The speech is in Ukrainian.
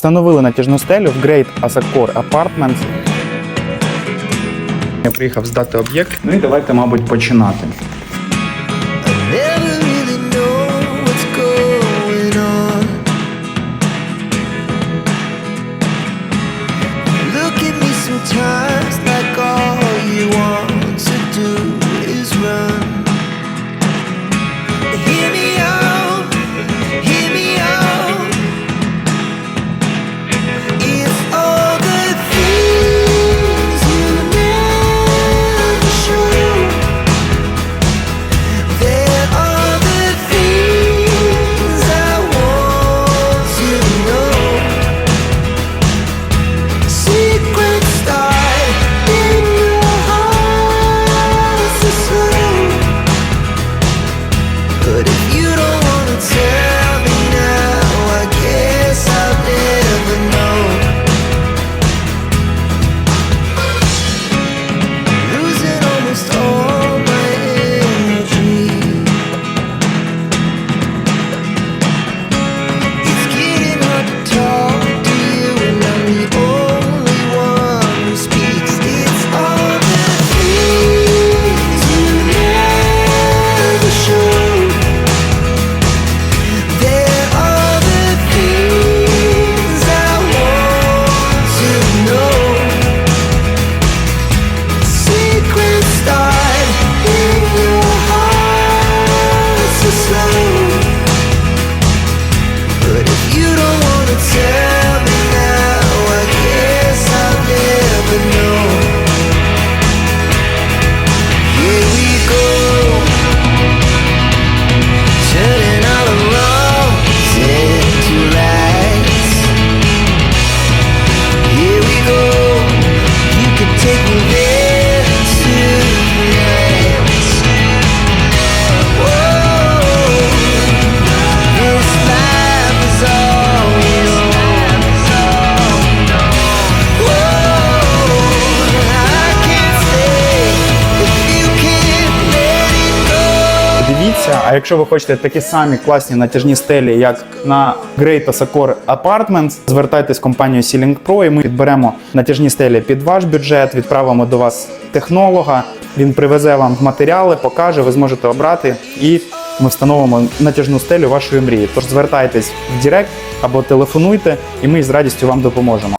Встановили натяжну стелю в Great Asacor Apartments. Я приїхав здати об'єкт. Ну і давайте, мабуть, починати. Go. А якщо ви хочете такі самі класні натяжні стелі, як на Great Asacor Apartments, звертайтесь в компанію Ceiling Pro і ми підберемо натяжні стелі під ваш бюджет, відправимо до вас технолога. Він привезе вам матеріали, покаже, ви зможете обрати і ми встановимо натяжну стелю вашої мрії. Тож звертайтесь в Директ або телефонуйте, і ми з радістю вам допоможемо.